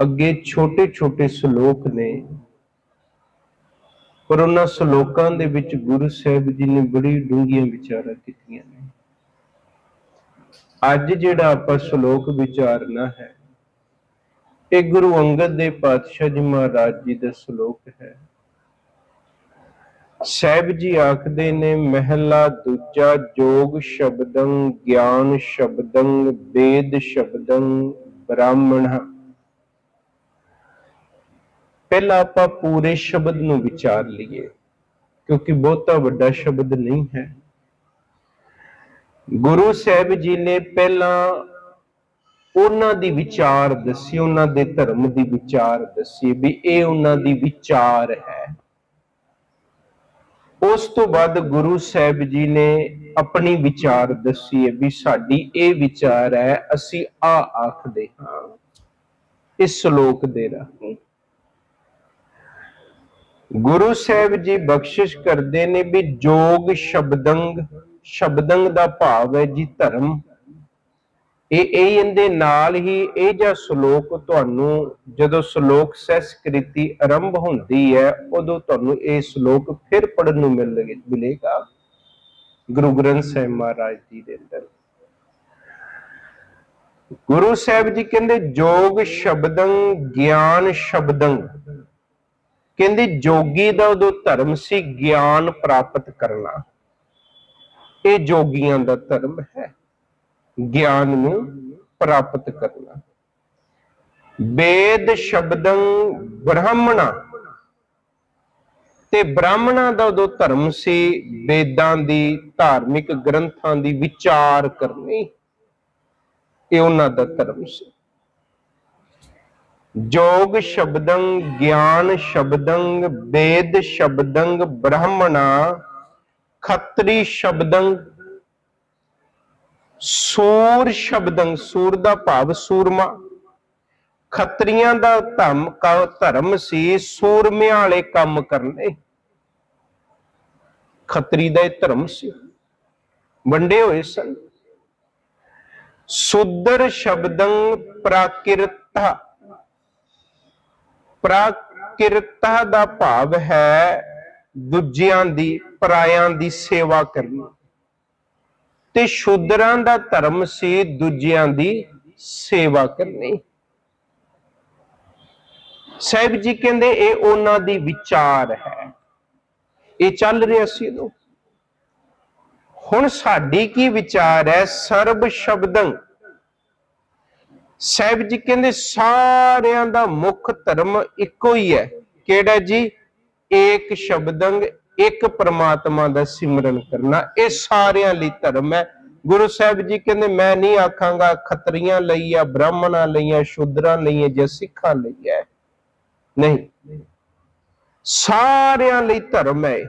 ਅੱਗੇ ਛੋਟੇ ਛੋਟੇ ਸ਼ਲੋਕ ਨੇ। ਪਰ ਉਹਨਾਂ ਸ਼ਲੋਕਾਂ ਦੇ ਵਿੱਚ ਗੁਰੂ ਸਾਹਿਬ ਜੀ ਨੇ ਬੜੀ ਡੂੰਘੀਆਂ ਵਿਚਾਰਾਂ ਕੀਤੀਆਂ ਨੇ। ਅੱਜ ਜਿਹੜਾ ਆਪਾਂ ਸ਼ਲੋਕ ਵਿਚਾਰਨਾ ਹੈ, ਇਹ ਗੁਰੂ ਅੰਗਦ ਦੇ ਪਾਤਸ਼ਾਹ ਜੀ ਮਹਾਰਾਜ ਜੀ ਦਾ ਸ਼ਲੋਕ ਹੈ। ਸਾਹਿਬ ਜੀ ਆਖਦੇ ਨੇ, ਮਹਿਲਾ ਦੂਜਾ ਜੋਗ ਸ਼ਬਦੰ, ਗਿਆਨ ਸ਼ਬਦੰ, ਵੇਦ ਸ਼ਬਦੰ, ਬ੍ਰਾਹਮਣ ਪਹਿਲਾਂ ਆਪਾਂ ਪੂਰੇ ਸ਼ਬਦ ਨੂੰ ਵਿਚਾਰ ਲਈਏ, ਕਿਉਂਕਿ ਬਹੁਤਾ ਵੱਡਾ ਸ਼ਬਦ ਨਹੀਂ ਹੈ। ਗੁਰੂ ਸਾਹਿਬ ਜੀ ਨੇ ਪਹਿਲਾਂ ਉਹਨਾਂ ਦੀ ਵਿਚਾਰ ਦੱਸੀ, ਉਹਨਾਂ ਦੇ ਧਰਮ ਦੀ ਵਿਚਾਰ ਦੱਸੀ ਵੀ ਇਹ ਉਹਨਾਂ ਦੀ ਵਿਚਾਰ ਹੈ। ਉਸ ਤੋਂ ਬਾਅਦ ਗੁਰੂ ਸਾਹਿਬ ਜੀ ਨੇ ਆਪਣੀ ਵਿਚਾਰ ਦੱਸੀ ਹੈ ਵੀ ਸਾਡੀ ਇਹ ਵਿਚਾਰ ਹੈ, ਅਸੀਂ ਆ ਆਖਦੇ ਹਾਂ, ਇਸ ਸ਼ਲੋਕ ਦੇ ਰਾਹੀਂ। ਗੁਰੂ ਸਾਹਿਬ ਜੀ ਬਖਸ਼ਿਸ਼ ਕਰਦੇ ਨੇ ਵੀ ਜੋਗ ਸ਼ਬਦੰਗ ਸ਼ਬਦੰਗ ਦਾ ਭਾਵ ਹੈ ਜੀ ਧਰਮ। ਇਹ ਇਹ ਇਹਦੇ ਨਾਲ ਹੀ ਇਹ ਜਿਹਾ ਸ਼ਲੋਕ ਤੁਹਾਨੂੰ, ਜਦੋਂ ਸ਼ਲੋਕ ਸੰਸਕ੍ਰਿਤੀ ਆਰੰਭ ਹੁੰਦੀ ਹੈ, ਉਦੋਂ ਤੁਹਾਨੂੰ ਇਹ ਸ਼ਲੋਕ ਫਿਰ ਪੜਨ ਨੂੰ ਮਿਲ, ਮਿਲੇਗਾ। ਗੁਰੂ ਗ੍ਰੰਥ ਸਾਹਿਬ ਮਹਾਰਾਜ ਜੀ ਦੇ ਅੰਦਰ। ਗੁਰੂ ਸਾਹਿਬ ਜੀ ਕਹਿੰਦੇ ਜੋਗ ਸ਼ਬਦੰ ਗਿਆਨ ਸ਼ਬਦੰ ਕਹਿੰਦੇ, ਜੋਗੀ ਦਾ ਉਦੋਂ ਧਰਮ ਸੀ ਗਿਆਨ ਪ੍ਰਾਪਤ ਕਰਨਾ। ਇਹ ਜੋਗੀਆਂ ਦਾ ਧਰਮ ਹੈ, ਗਿਆਨ ਨੂੰ ਪ੍ਰਾਪਤ ਕਰਨਾ। ਵੇਦ ਸ਼ਬਦੰ ਬ੍ਰਾਹਮਣਾ। ਤੇ ਬ੍ਰਾਹਮਣਾ ਦਾ ਉਦੋਂ ਧਰਮ ਸੀ ਵੇਦਾਂ ਦੀ, ਧਾਰਮਿਕ ਗ੍ਰੰਥਾਂ ਦੀ ਵਿਚਾਰ ਕਰਨੀ। ਇਹ ਉਹਨਾਂ ਦਾ ਧਰਮ ਸੀ। ਜੋਗ ਸ਼ਬਦੰ, ਗਿਆਨ ਸ਼ਬਦੰ, ਵੇਦ ਸ਼ਬਦੰ, ਬ੍ਰਹਮਣਾ, ਖੱਤਰੀ ਸ਼ਬਦੰ, ਸੂਰ ਸ਼ਬਦੰ, ਸੂਰ ਦਾ ਭਾਵ ਸੂਰਮਾ। ਖੱਤਰੀਆਂ ਦਾ ਧਰਮ ਧਰਮ ਸੀ ਸੂਰਮਿਆਂ ਵਾਲੇ ਕੰਮ ਕਰਨੇ। ਖੱਤਰੀ ਦਾ ਇਹ ਧਰਮ ਸੀ। ਵੰਡੇ ਹੋਏ ਸਨ। ਸੁਦਰ ਸ਼ਬਦੰ ਪ੍ਰਾਕਿਰਤਾ। ਪ੍ਰਾਕਿਰਤਾ ਦਾ ਭਾਵ ਹੈ ਦੂਜਿਆਂ ਦੀ, ਪਰਾਇਆਂ ਦੀ ਸੇਵਾ ਕਰਨੀ। ਤੇ ਸ਼ੂਦਰਾਂ ਦਾ ਧਰਮ ਸੀ ਦੂਜਿਆਂ ਦੀ ਸੇਵਾ ਕਰਨੀ। ਸਾਹਿਬ ਜੀ ਕਹਿੰਦੇ ਇਹ ਉਹਨਾਂ ਦੀ ਵਿਚਾਰ ਹੈ। ਇਹ ਚੱਲ ਰਿਹਾ ਸੀ ਉਦੋਂ ਹੁਣ ਸਾਡੀ ਕੀ ਵਿਚਾਰ ਹੈ? ਸਰਬ ਸ਼ਬਦੰ ਸਾਹਿਬ ਜੀ ਕਹਿੰਦੇ ਸਾਰਿਆਂ ਦਾ ਮੁੱਖ ਧਰਮ ਇੱਕੋ ਹੀ ਹੈ। ਕਿਹੜਾ ਜੀ? ਏਕ ਸ਼ਬਦੰਗ, ਇੱਕ ਪ੍ਰਮਾਤਮਾ ਦਾ ਸਿਮਰਨ ਕਰਨਾ। ਇਹ ਸਾਰਿਆਂ ਲਈ ਧਰਮ ਹੈ। ਗੁਰੂ ਸਾਹਿਬ ਜੀ ਕਹਿੰਦੇ, ਮੈਂ ਨਹੀਂ ਆਖਾਂਗਾ ਖੱਤਰੀਆਂ ਲਈ ਆ ਬ੍ਰਾਹਮਣਾਂ ਲਈ ਆ ਸ਼ੂਦਰਾਂ ਲਈ ਆ ਜਾਂ ਸਿੱਖਾਂ ਲਈ ਹੈ ਨਹੀਂ। ਸਾਰਿਆਂ ਲਈ ਧਰਮ ਹੈ।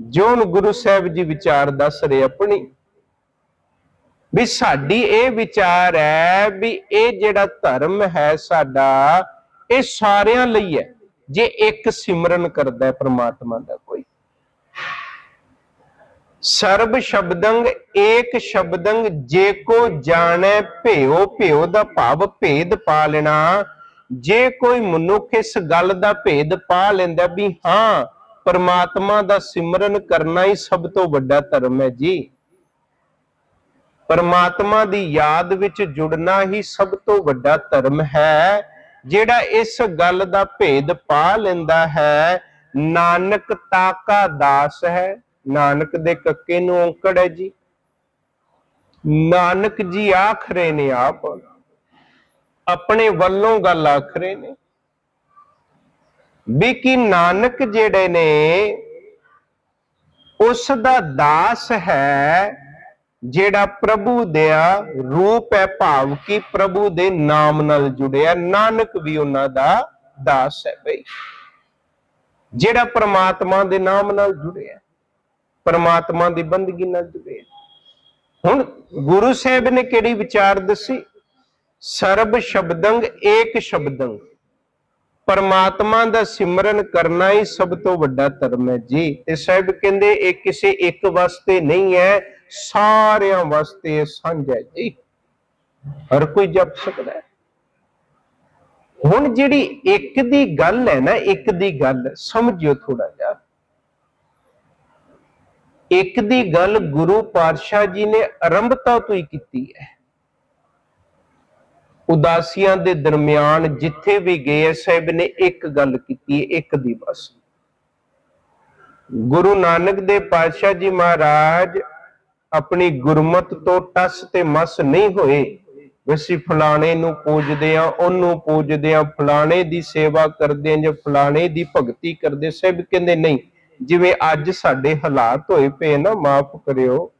ਜੋ ਨੂੰ ਗੁਰੂ ਸਾਹਿਬ ਜੀ ਵਿਚਾਰ ਦੱਸ ਰਹੇ ਆਪਣੀ। ਵੀ ਸਾਡੀ ਇਹ ਵਿਚਾਰ ਹੈ ਵੀ ਇਹ ਜਿਹੜਾ ਧਰਮ ਹੈ ਸਾਡਾ, ਇਹ ਸਾਰਿਆਂ ਲਈ ਹੈ। ਜੇ ਇੱਕ ਸਿਮਰਨ ਕਰਦਾ ਹੈ ਪ੍ਰਮਾਤਮਾ ਦਾ ਕੋਈ। ਸਰਬ ਸ਼ਬਦੰਗ, ਏਕ ਸ਼ਬਦੰਗ, ਜੇ ਕੋ ਜਾਣੈ ਭਿਓ ਭਿਓ ਦਾ ਭਾਵ ਭੇਦ ਪਾ ਲੈਣਾ। ਜੇ ਕੋਈ ਮਨੁੱਖ ਇਸ ਗੱਲ ਦਾ ਭੇਦ ਪਾ ਲੈਂਦਾ ਵੀ ਹਾਂ, ਪਰਮਾਤਮਾ ਦਾ ਸਿਮਰਨ ਕਰਨਾ ਹੀ ਸਭ ਤੋਂ ਵੱਡਾ ਧਰਮ ਹੈ ਜੀ। ਪਰਮਾਤਮਾ ਦੀ ਯਾਦ ਵਿੱਚ ਜੁੜਨਾ ਹੀ ਸਭ ਤੋਂ ਵੱਡਾ ਧਰਮ ਹੈ, ਜਿਹੜਾ ਇਸ ਗੱਲ ਦਾ ਭੇਦ ਪਾ ਲੈਂਦਾ ਹੈ, ਨਾਨਕ ਤਾਕਾ ਦਾਸ ਹੈ। ਨਾਨਕ ਦੇ ਕੱਕੇ ਨੂੰ ਔਂਕੜ ਹੈ ਜੀ। ਨਾਨਕ ਜੀ ਆਖਰੇ ਨੇ ਆਪ, ਆਪਣੇ ਵੱਲੋਂ ਗੱਲ ਆਖਰੇ ਨੇ। ਵੀ ਕਿ ਨਾਨਕ ਜਿਹੜੇ ਨੇ, ਉਸ ਦਾ ਦਾਸ ਹੈ ਜਿਹੜਾ ਪ੍ਰਭੂ ਦਾ ਰੂਪ ਹੈ ਭਾਵ ਕਿ ਪ੍ਰਭੂ ਦੇ ਨਾਮ ਨਾਲ ਜੁੜਿਆ, ਨਾਨਕ ਵੀ ਉਹਨਾਂ ਦਾ ਦਾਸ ਹੈ ਬਈ। ਜਿਹੜਾ ਪ੍ਰਮਾਤਮਾ ਦੇ ਨਾਮ ਨਾਲ ਜੁੜਿਆ, ਪ੍ਰਮਾਤਮਾ ਦੀ ਬੰਦਗੀ ਨਾਲ ਜੁੜਿਆ। ਹੁਣ ਗੁਰੂ ਸਾਹਿਬ ਨੇ ਕਿਹੜੀ ਵਿਚਾਰ ਦੱਸੀ? ਸਰਬ ਸ਼ਬਦੰਗ, ਏਕ ਸ਼ਬਦੰਗ। ਪਰਮਾਤਮਾ ਦਾ ਸਿਮਰਨ ਕਰਨਾ ਹੀ ਸਭ ਤੋਂ ਵੱਡਾ ਧਰਮ ਹੈ ਜੀ। ਤੇ ਸਾਹਿਬ ਕਹਿੰਦੇ, ਇਹ ਕਿਸੇ ਇੱਕ ਵਾਸਤੇ ਨਹੀਂ ਹੈ ਸਾਰਿਆਂ ਵਾਸਤੇ ਇਹ ਸਾਂਝਾ ਹੈ ਜੀ। ਹਰ ਕੋਈ ਜਪ ਸਕਦਾ ਹੈ। ਹੁਣ ਜਿਹੜੀ ਇੱਕ ਦੀ ਗੱਲ ਹੈ ਨਾ, ਇੱਕ ਦੀ ਗੱਲ, ਸਮਝਿਓ ਥੋੜਾ ਜਿਹਾ। ਇੱਕ ਦੀ ਗੱਲ ਗੁਰੂ ਪਾਤਸ਼ਾਹ ਜੀ ਨੇ ਆਰੰਭਤਾ ਤੋਂ ਹੀ ਕੀਤੀ ਹੈ। ਉਦਾਸੀਆਂ ਦੇ ਦਰਮਿਆਨ ਜਿੱਥੇ ਵੀ ਗਏ ਸਾਹਿਬ ਨੇ ਇੱਕ ਗੱਲ ਕੀਤੀ ਹੈ, ਇੱਕ ਦੀ ਬਸ। ਗੁਰੂ ਨਾਨਕ ਦੇ ਪਾਤਸ਼ਾਹ ਜੀ ਮਹਾਰਾਜ ਆਪਣੀ ਗੁਰਮਤ ਤੋਂ ਟਸ ਤੇ ਮਸ ਨਹੀਂ ਹੋਏ। ਵੀ ਅਸੀਂ ਫਲਾਣੇ ਨੂੰ ਪੂਜਦੇ ਆ ਉਹਨੂੰ ਪੂਜਦੇ ਆ ਫਲਾਣੇ ਦੀ ਸੇਵਾ ਕਰਦੇ ਆ ਜਾਂ ਫਲਾਣੇ ਦੀ ਭਗਤੀ ਕਰਦੇ ਸਭ ਕਹਿੰਦੇ ਨਹੀਂ, ਜਿਵੇਂ ਅੱਜ ਸਾਡੇ ਹਾਲਾਤ ਹੋਏ ਪਏ ਨਾ, ਮਾਫ ਕਰਿਓ।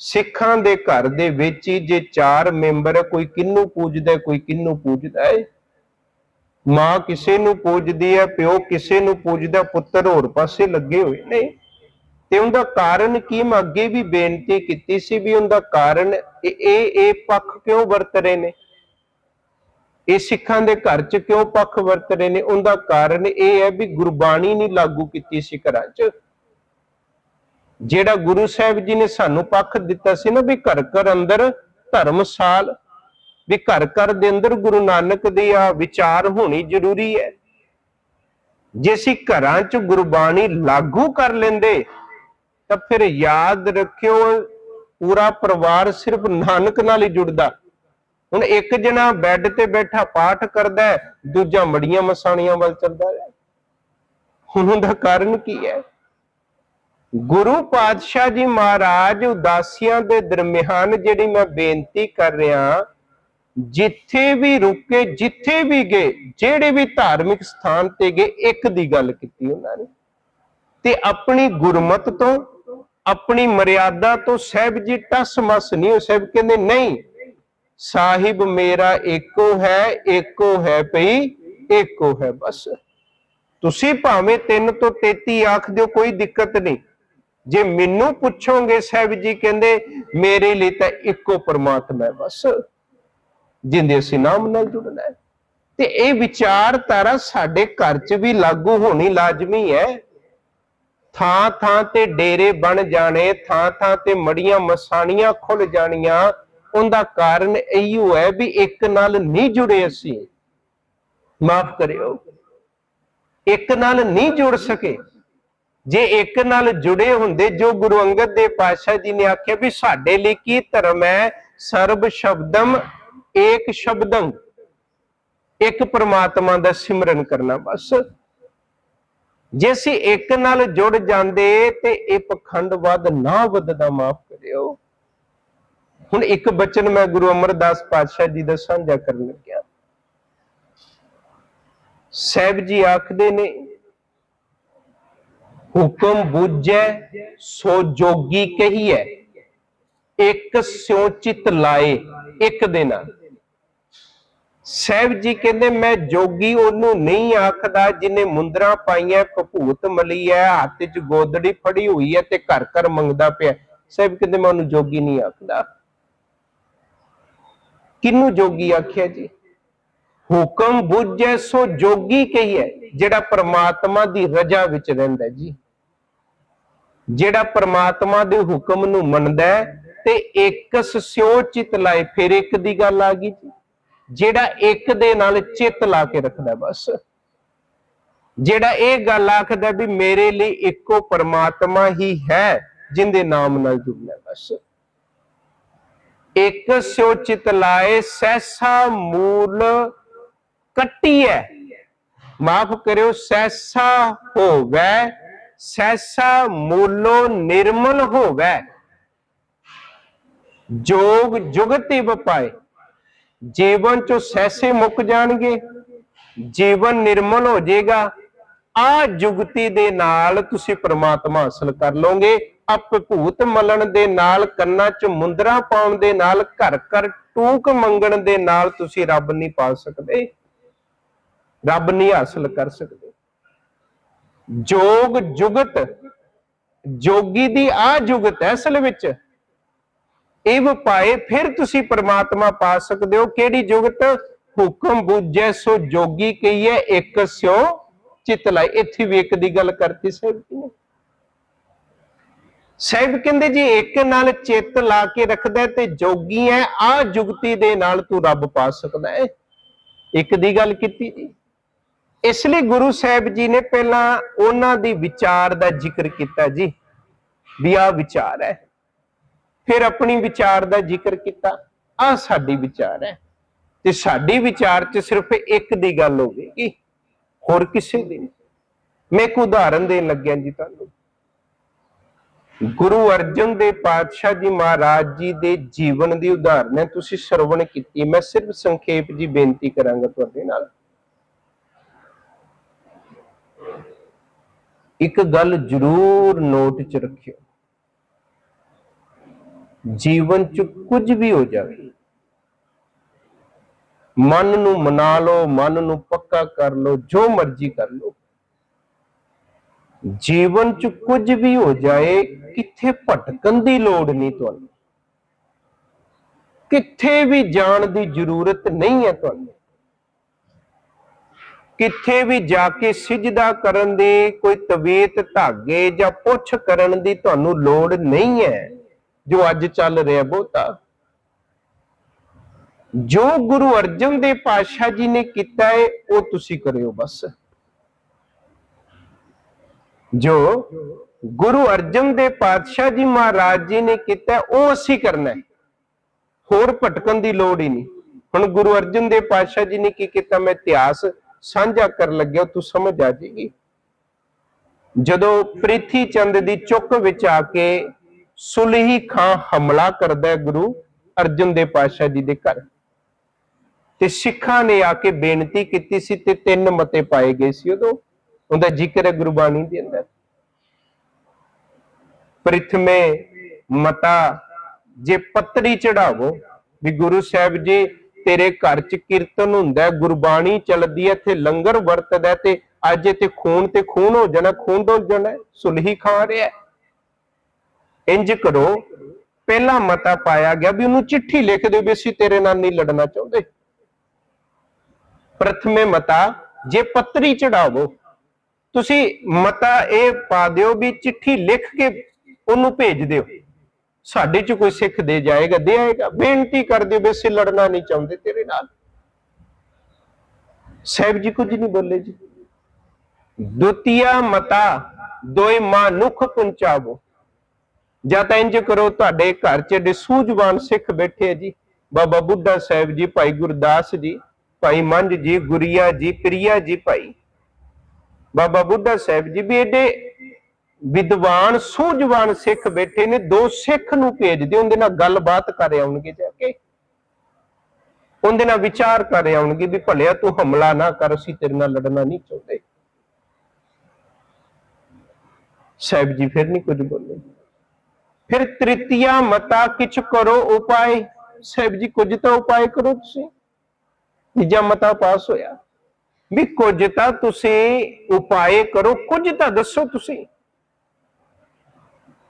ਸਿੱਖਾਂ ਦੇ ਘਰ ਦੇ ਵਿੱਚ ਹੀ ਜੇ ਚਾਰ ਮੈਂਬਰ ਹੈ ਕੋਈ ਕਿੰਨੂੰ ਪੂਜਦਾ, ਕੋਈ ਕਿੰਨੂੰ ਪੂਜਦਾ ਹੈ ਮਾਂ ਕਿਸੇ ਨੂੰ ਪੂਜਦੀ ਹੈ ਪਿਓ ਕਿਸੇ ਨੂੰ ਪੂਜਦਾ, ਪੁੱਤਰ ਹੋਰ ਪਾਸੇ ਲੱਗੇ ਹੋਏ ਨੇ। ਤੇ ਉਹਦਾ ਕਾਰਨ ਕੀ? ਮੈਂ ਅੱਗੇ ਵੀ ਬੇਨਤੀ ਕੀਤੀ ਸੀ ਵੀ ਉਹਦਾ ਕਾਰਨ ਇਹ ਇਹ ਪੱਖ ਕਿਉਂ ਵਰਤ ਰਹੇ ਨੇ? ਇਹ ਸਿੱਖਾਂ ਦੇ ਘਰ 'ਚ ਕਿਉਂ ਪੱਖ ਵਰਤ ਰਹੇ ਨੇ? ਉਹਦਾ ਕਾਰਨ ਇਹ ਹੈ ਵੀ ਗੁਰਬਾਣੀ ਨਹੀਂ ਲਾਗੂ ਕੀਤੀ ਸੀ ਘਰਾਂ 'ਚ। ਜਿਹੜਾ ਗੁਰੂ ਸਾਹਿਬ ਜੀ ਨੇ ਸਾਨੂੰ ਪੱਖ ਦਿੱਤਾ ਸੀ ਨਾ ਵੀ ਘਰ ਘਰ ਅੰਦਰ ਧਰਮਸਾਲ ਵੀ ਘਰ ਘਰ ਦੇ ਅੰਦਰ ਗੁਰੂ ਨਾਨਕ ਦੀ ਆ ਵਿਚਾਰ ਹੋਣੀ ਜ਼ਰੂਰੀ ਹੈ। ਜੇ ਅਸੀਂ ਘਰਾਂ 'ਚ ਗੁਰਬਾਣੀ ਲਾਗੂ ਕਰ ਲੈਂਦੇ ਤਾਂ ਫਿਰ ਯਾਦ ਰੱਖਿਓ, ਪੂਰਾ ਪਰਿਵਾਰ ਸਿਰਫ ਨਾਨਕ ਨਾਲ ਹੀ ਜੁੜਦਾ। ਹੁਣ ਇੱਕ ਜਣਾ ਬੈੱਡ ਤੇ ਬੈਠਾ ਪਾਠ ਕਰਦਾ ਦੂਜਾ ਮੜੀਆਂ ਮਸਾਣੀਆਂ ਵੱਲ ਚੱਲਦਾ ਹੈ ਹੁਣ ਉਹਦਾ ਕਾਰਨ ਕੀ ਹੈ? ਗੁਰੂ ਪਾਤਸ਼ਾਹ ਜੀ ਮਹਾਰਾਜ ਉਦਾਸੀਆਂ ਦੇ ਦਰਮਿਆਨ ਜਿਹੜੀ ਮੈਂ ਬੇਨਤੀ ਕਰ ਰਿਹਾ ਜਿੱਥੇ ਵੀ ਰੁਕੇ, ਜਿੱਥੇ ਵੀ ਗਏ, ਜਿਹੜੇ ਵੀ ਧਾਰਮਿਕ ਸਥਾਨ ਤੇ ਗਏ, ਇੱਕ ਦੀ ਗੱਲ ਕੀਤੀ ਉਹਨਾਂ ਨੇ। ਤੇ ਆਪਣੀ ਗੁਰਮਤ ਤੋਂ ਆਪਣੀ ਮਰਿਆਦਾ ਤੋਂ ਸਹਿਬ ਜੀ ਟਸ ਨਹੀਂ ਹੋ ਸਾਹਿਬ ਕਹਿੰਦੇ, ਨਹੀਂ, ਸਾਹਿਬ ਮੇਰਾ ਏਕੋ ਹੈ ਏਕੋ ਹੈ ਭਈ ਏਕੋ ਹੈ ਬਸ। ਤੁਸੀਂ ਭਾਵੇਂ 3 ਤੋਂ 33 ਆਖ ਦਿਓ, ਕੋਈ ਦਿੱਕਤ ਨਹੀਂ। ਜੇ ਮੈਨੂੰ ਪੁੱਛੋਗੇ, ਸਾਹਿਬ ਜੀ ਕਹਿੰਦੇ, ਮੇਰੇ ਲਈ ਤਾਂ ਇੱਕੋ ਪਰਮਾਤਮਾ ਹੈ ਬਸ, ਜਿੰਦੇ ਅਸੀਂ ਨਾਮ ਨਾਲ ਜੁੜਨਾ ਹੈ। ਤੇ ਇਹ ਵਿਚਾਰਧਾਰਾ ਸਾਡੇ ਘਰ 'ਚ ਵੀ ਲਾਗੂ ਹੋਣੀ ਲਾਜ਼ਮੀ ਹੈ। ਥਾਂ ਥਾਂ ਤੇ ਡੇਰੇ ਬਣ ਜਾਣੇ, ਥਾਂ ਥਾਂ ਤੇ ਮੜੀਆਂ ਮਸਾਣੀਆਂ ਖੁੱਲ ਜਾਣੀਆਂ। ਉਹਦਾ ਕਾਰਨ ਇਹੀ ਹੈ ਵੀ ਇੱਕ ਨਾਲ ਨਹੀਂ ਜੁੜੇ ਅਸੀਂ। ਮਾਫ ਕਰਿਓ। ਇੱਕ ਨਾਲ ਨਹੀਂ ਜੁੜ ਸਕੇ। ਜੇ ਇੱਕ ਨਾਲ ਜੁੜੇ ਹੁੰਦੇ, ਜੋ ਗੁਰੂ ਅੰਗਦ ਦੇਵ ਪਾਤਸ਼ਾਹ ਜੀ ਨੇ ਆਖਿਆ ਵੀ ਸਾਡੇ ਲਈ ਕੀ ਧਰਮ ਹੈ? ਸਰਬ ਸ਼ਬਦਮ ਏਕ ਸ਼ਬਦੰ। ਇੱਕ ਪਰਮਾਤਮਾ ਦਾ ਸਿਮਰਨ ਕਰਨਾ ਬਸ। ਜੇ ਅਸੀਂ ਇੱਕ ਨਾਲ ਜੁੜ ਜਾਂਦੇ ਤੇ ਇਹ ਪਖੰਡਵਾਦ ਨਾ ਵੱਧਦਾ, ਮਾਫ ਕਰਿਓ। ਹੁਣ ਇੱਕ ਬਚਨ ਮੈਂ ਗੁਰੂ ਅਮਰਦਾਸ ਪਾਤਸ਼ਾਹ ਜੀ ਦਾ ਸਾਂਝਾ ਕਰਨ ਲੱਗਿਆ। ਸਾਹਿਬ ਜੀ ਆਖਦੇ ਨੇ, ਹੁਕਮ ਬੁੱਝੈ, ਸੋ ਜੋਗੀ ਕਹੀਐ, ਇੱਕ ਸਿਉ ਚਿਤ ਲਾਏ, ਇੱਕ ਦੇ ਨਾਲ ਸਾਹਿਬ ਜੀ ਕਹਿੰਦੇ, ਮੈਂ ਜੋਗੀ ਉਹਨੂੰ ਨਹੀਂ ਆਖਦਾ ਜਿਨੇ ਮੁੰਦਰਾ ਪਾਈਆਂ ਭਪੂਤ ਮਲੀ ਹੈ ਹੱਥ 'ਚ ਗੋਦੜੀ ਫੜੀ ਹੋਈ ਹੈ ਤੇ ਘਰ ਘਰ ਮੰਗਦਾ ਪਿਆ ਸਾਹਿਬ ਕਹਿੰਦੇ, ਮੈਂ ਉਹਨੂੰ ਜੋਗੀ ਨਹੀਂ ਆਖਦਾ। ਕਿਹਨੂੰ ਜੋਗੀ ਆਖਿਆ ਜੀ? ਹੁਕਮ ਬੁੱਝੈ ਸੋ ਜੋਗੀ ਕਹੀਏ ਜਿਹੜਾ ਪ੍ਰਮਾਤਮਾ ਦੀ ਰਜਾ ਵਿੱਚ ਰਹਿੰਦਾ ਜੀ। ਜਿਹੜਾ ਪ੍ਰਮਾਤਮਾ ਦੇ ਹੁਕਮ ਨੂੰ ਮੰਨਦਾ ਤੇ ਇੱਕ ਸਿਉ ਚਿਤ ਲਾਏ, ਫਿਰ ਇੱਕ ਦੀ ਗੱਲ ਆ ਗਈ ਜੀ। ਜਿਹੜਾ ਇੱਕ ਦੇ ਨਾਲ ਚਿੱਤ ਲਾ ਕੇ ਰੱਖਦਾ ਬਸ। ਜਿਹੜਾ ਇਹ ਗੱਲ ਆਖਦਾ ਵੀ ਮੇਰੇ ਲਈ ਇੱਕੋ ਪਰਮਾਤਮਾ ਹੀ ਹੈ, ਜਿੰਦੇ ਨਾਮ ਨਾਲ ਜੁੜਨਾ ਬਸ। ਇੱਕ ਸਿਓ ਚਿਤ ਲਾਏ ਸੈਸਾ ਮੂਲ ਕੱਟੀ ਹੈ ਮਾਫ ਕਰਿਓ ਸੈਸਾ ਹੋਵੇ ਸੈਸਾ ਮੂਲੋ ਨਿਰਮਲ ਹੋਵੇ। ਜੋਗ ਜੁਗਤੀ ਵਪਾਏ। ਜੀਵਨ ਚੋਂ ਸੈਸੇ ਮੁੱਕ ਜਾਣਗੇ, ਜੀਵਨ ਨਿਰਮਲ ਹੋ ਜਾਏਗਾ। ਆ ਜੁਗਤੀ ਦੇ ਨਾਲ ਤੁਸੀਂ ਪ੍ਰਮਾਤਮਾ ਹਾਸਲ ਕਰ ਲਓਗੇ। ਅਪਭੂਤ ਮਲਣ ਦੇ ਨਾਲ, ਕੰਨਾਂ 'ਚ ਮੁੰਦਰਾ ਪਾਉਣ ਦੇ ਨਾਲ, ਘਰ ਘਰ ਟੂਕ ਮੰਗਣ ਦੇ ਨਾਲ ਤੁਸੀਂ ਰੱਬ ਨਹੀਂ ਪਾ ਸਕਦੇ। ਰੱਬ ਨਹੀਂ ਹਾਸਲ ਕਰ ਸਕਦੇ। ਜੋਗ ਜੁਗਤ, ਜੋਗੀ ਦੀ ਆ ਜੁਗਤ ਹੈ ਅਸਲ ਵਿੱਚ। ਇਹ ਵਪਾਏ ਫਿਰ ਤੁਸੀਂ ਪਰਮਾਤਮਾ ਪਾ ਸਕਦੇ ਹੋ। ਕਿਹੜੀ ਜੁਗਤ? ਹੁਕਮ ਬੁੱਝੈ, ਸੋ ਜੋਗੀ ਕਹੀਏ ਇੱਕ ਸਿਓ ਚਿਤ ਲਾਈ ਇੱਥੇ ਵੀ ਇੱਕ ਦੀ ਗੱਲ ਕਰਤੀ ਸਾਹਿਬ ਜੀ ਨੇ। ਸਾਹਿਬ ਕਹਿੰਦੇ ਜੀ, ਇੱਕ ਨਾਲ ਚਿੱਤ ਲਾ ਕੇ ਰੱਖਦਾ ਤੇ ਜੋਗੀ ਹੈ ਆ ਜੁਗਤੀ ਦੇ ਨਾਲ ਤੂੰ ਰੱਬ ਪਾ ਸਕਦਾ ਹੈ ਇੱਕ ਦੀ ਗੱਲ ਕੀਤੀ ਜੀ। ਇਸ ਲਈ ਗੁਰੂ ਸਾਹਿਬ ਜੀ ਨੇ ਪਹਿਲਾਂ ਉਹਨਾਂ ਦੀ ਵਿਚਾਰ ਦਾ ਜ਼ਿਕਰ ਕੀਤਾ ਜੀ, ਵੀ ਆ ਵਿਚਾਰ ਹੈ ਫਿਰ ਆਪਣੀ ਵਿਚਾਰ ਦਾ ਜ਼ਿਕਰ ਕੀਤਾ ਆ ਸਾਡੀ ਵਿਚਾਰ ਹੈ। ਤੇ ਸਾਡੀ ਵਿਚਾਰ 'ਚ ਸਿਰਫ ਇੱਕ ਦੀ ਗੱਲ ਹੋਵੇਗੀ ਹੋਰ ਕਿਸੇ ਦੀ ਨਹੀਂ। ਮੈਂ ਇੱਕ ਉਦਾਹਰਨ ਦੇਣ ਲੱਗਿਆ ਜੀ ਤੁਹਾਨੂੰ। ਗੁਰੂ ਅਰਜਨ ਦੇਵ ਪਾਤਸ਼ਾਹ ਜੀ ਮਹਾਰਾਜ ਜੀ ਦੇ ਜੀਵਨ ਦੀ ਉਦਾਹਰਨ ਹੈ, ਤੁਸੀਂ ਸਰਵਣ ਕੀਤੀ। ਮੈਂ ਸਿਰਫ ਸੰਖੇਪ ਜੀ ਬੇਨਤੀ ਕਰਾਂਗਾ ਤੁਹਾਡੇ ਨਾਲ। ਇੱਕ ਗੱਲ ਜ਼ਰੂਰ ਨੋਟ 'ਚ ਰੱਖਿਓ। ਜੀਵਨ 'ਚ ਕੁਝ ਵੀ ਹੋ ਜਾਵੇ। ਮਨ ਨੂੰ ਮਨਾ ਲਓ, ਮਨ ਨੂੰ ਪੱਕਾ ਕਰ ਲਓ, ਜੋ ਮਰਜ਼ੀ ਕਰ ਲਓ। ਜੀਵਨ 'ਚ ਕੁਝ ਵੀ ਹੋ ਜਾਏ, ਕਿੱਥੇ ਭਟਕਣ ਦੀ ਲੋੜ ਨਹੀਂ ਤੁਹਾਨੂੰ। ਕਿੱਥੇ ਵੀ ਜਾਣ ਦੀ ਜ਼ਰੂਰਤ ਨਹੀਂ ਹੈ ਤੁਹਾਨੂੰ। ਕਿੱਥੇ ਵੀ ਜਾ ਕੇ ਸਿਜਦਾ ਕਰਨ ਦੀ ਕੋਈ ਤਵੀਤ ਧਾਗੇ ਜਾਂ ਪੁੱਛ ਕਰਨ ਦੀ ਤੁਹਾਨੂੰ ਲੋੜ ਨਹੀਂ ਹੈ। ਜੋ ਅੱਜ ਚੱਲ ਰਿਹਾ ਬਹੁਤਾ। ਜੋ ਗੁਰੂ ਅਰਜਨ ਦੇਵ ਪਾਤਸ਼ਾਹ ਜੀ ਨੇ ਕੀਤਾ ਹੈ ਉਹ ਤੁਸੀਂ ਕਰਿਓ ਬਸ। ਜੋ ਗੁਰੂ ਅਰਜਨ ਦੇ ਪਾਤਸ਼ਾਹ ਜੀ ਮਹਾਰਾਜ ਜੀ ਨੇ ਕੀਤਾ, ਉਹ ਅਸੀਂ ਕਰਨਾ ਹੈ ਹੋਰ ਭਟਕਣ ਦੀ ਲੋੜ ਹੀ ਨਹੀਂ। ਹੁਣ ਗੁਰੂ ਅਰਜਨ ਦੇਵ ਪਾਤਸ਼ਾਹ ਜੀ ਨੇ ਕੀ ਕੀਤਾ? ਮੈਂ ਇਤਿਹਾਸ ਸਾਂਝਾ ਕਰਨ ਲੱਗਿਆ, ਤੂੰ ਸਮਝ ਆ ਜਾਏਗੀ। ਜਦੋਂ ਪ੍ਰਿਥੀ ਚੰਦ ਦੀ ਚੁੱਕ ਵਿੱਚ ਆ ਕੇ ਸੁਲਹੀ ਖਾਂ ਹਮਲਾ ਕਰਦਾ ਗੁਰੂ ਅਰਜਨ ਦੇਵ ਪਾਤਸ਼ਾਹ ਜੀ ਦੇ ਘਰ। ਤੇ ਸਿੱਖਾਂ ਨੇ ਆ ਕੇ ਬੇਨਤੀ ਕੀਤੀ ਸੀ ਤੇ ਤਿੰਨ ਮਤੇ ਪਾਏ ਗਏ ਸੀ ਉਦੋਂ। ਉਹਦਾ ਜ਼ਿਕਰ ਹੈ ਗੁਰਬਾਣੀ ਦੇ ਅੰਦਰ। ਪ੍ਰਥਮੇ ਮਤਾ ਜੇ ਪੱਤਰੀ ਚੜਾਵੋ ਵੀ ਗੁਰੂ ਸਾਹਿਬ ਜੀ ਤੇਰੇ ਘਰ ਚ ਕੀਰਤਨ ਹੁੰਦਾ ਗੁਰਬਾਣੀ ਚੱਲਦੀ ਹੈ ਤੇ ਲੰਗਰ ਵਰਤਦਾ ਤੇ ਅੱਜ ਤੇ ਖੂਨ ਤੇ ਖੂਨ ਹੋ ਜਾਣਾ ਖੂਨ ਹੋ ਜਾਣਾ ਹੈ, ਸੁਲਹੀ ਖਾ ਰਿਹਾ ਇੰਜ ਕਰੋ, ਪਹਿਲਾ ਮਤਾ ਪਾਇਆ ਗਿਆ ਵੀ ਉਹਨੂੰ ਚਿੱਠੀ ਲਿਖ ਦਿਓ ਵੀ ਅਸੀਂ ਤੇਰੇ ਨਾਲ ਨਹੀਂ ਲੜਨਾ ਚਾਹੁੰਦੇ। ਪ੍ਰਥਮੇ ਮਤਾ, ਜੇ ਪੱਤਰੀ ਚੜਾਵੋ, ਤੁਸੀਂ ਮਤਾ ਇਹ ਪਾ ਦਿਓ ਵੀ ਚਿੱਠੀ ਲਿਖ ਕੇ ਉਹਨੂੰ ਭੇਜ ਦਿਓ। ਸਾਡੇ ਚ ਕੋਈ ਸਿੱਖ ਦੇ ਜਾਏਗਾ, ਦੇ ਆਏਗਾ, ਬੇਨਤੀ ਕਰ ਦਿਓ ਵੀ ਅਸੀਂ ਲੜਨਾ ਨਹੀਂ ਚਾਹੁੰਦੇ ਤੇਰੇ ਨਾਲ। ਸਾਹਿਬ ਜੀ ਕੁਝ ਨਹੀਂ ਬੋਲੇ ਜੀ। ਦੁਤੀਆ ਮਤਾ, ਦੋਇ ਮਾਨੁਖ ਪੁੰਚਾਵੋ। ਜਾਂ ਤਾਂ ਇੰਜ ਕਰੋ ਤੁਹਾਡੇ ਘਰ 'ਚ ਏਡੇ ਸੂਝਵਾਨ ਸਿੱਖ ਬੈਠੇ ਆ ਜੀ, ਬਾਬਾ ਬੁੱਢਾ ਸਾਹਿਬ ਜੀ, ਭਾਈ ਗੁਰਦਾਸ ਜੀ, ਭਾਈ ਮੰਝ ਜੀ, ਗੁਰੀਆ ਜੀ, ਪ੍ਰਿਆ ਜੀ ਭਾਈ। ਬਾਬਾ ਬੁੱਢਾ ਸਾਹਿਬ ਜੀ ਵੀ ਏਡੇ ਵਿਦਵਾਨ, ਸੂਝਵਾਨ ਸਿੱਖ ਬੈਠੇ ਨੇ, ਦੋ ਸਿੱਖ ਨੂੰ ਭੇਜ ਦਿਓ ਉਹਦੇ ਨਾਲ ਗੱਲਬਾਤ ਕਰ ਆਉਣਗੇ ਜਾ ਕੇ। ਉਹਦੇ ਨਾਲ ਵਿਚਾਰ ਕਰ ਆਉਣਗੇ ਵੀ ਭਲਿਆ ਤੂੰ ਹਮਲਾ ਨਾ ਕਰ, ਅਸੀਂ ਤੇਰੇ ਨਾਲ ਲੜਨਾ ਨਹੀਂ ਚਾਹੁੰਦੇ। ਸਾਹਿਬ ਜੀ ਫਿਰ ਨਹੀਂ ਕੁਝ ਬੋਲੇ ਫਿਰ ਤ੍ਰਿਤੀਆ ਮਤਾ ਕਿਛ ਕਰੋ ਉਪਾਏ। ਸਾਹਿਬ ਜੀ, ਕੁਝ ਤਾਂ ਉਪਾਏ ਕਰੋ ਤੁਸੀਂ। ਤੀਜਾ ਮਤਾ ਪਾਸ ਹੋਇਆ। ਵੀ ਕੁਝ ਤਾਂ ਤੁਸੀਂ ਉਪਾਏ ਕਰੋ, ਕੁਝ ਤਾਂ ਦੱਸੋ ਤੁਸੀਂ।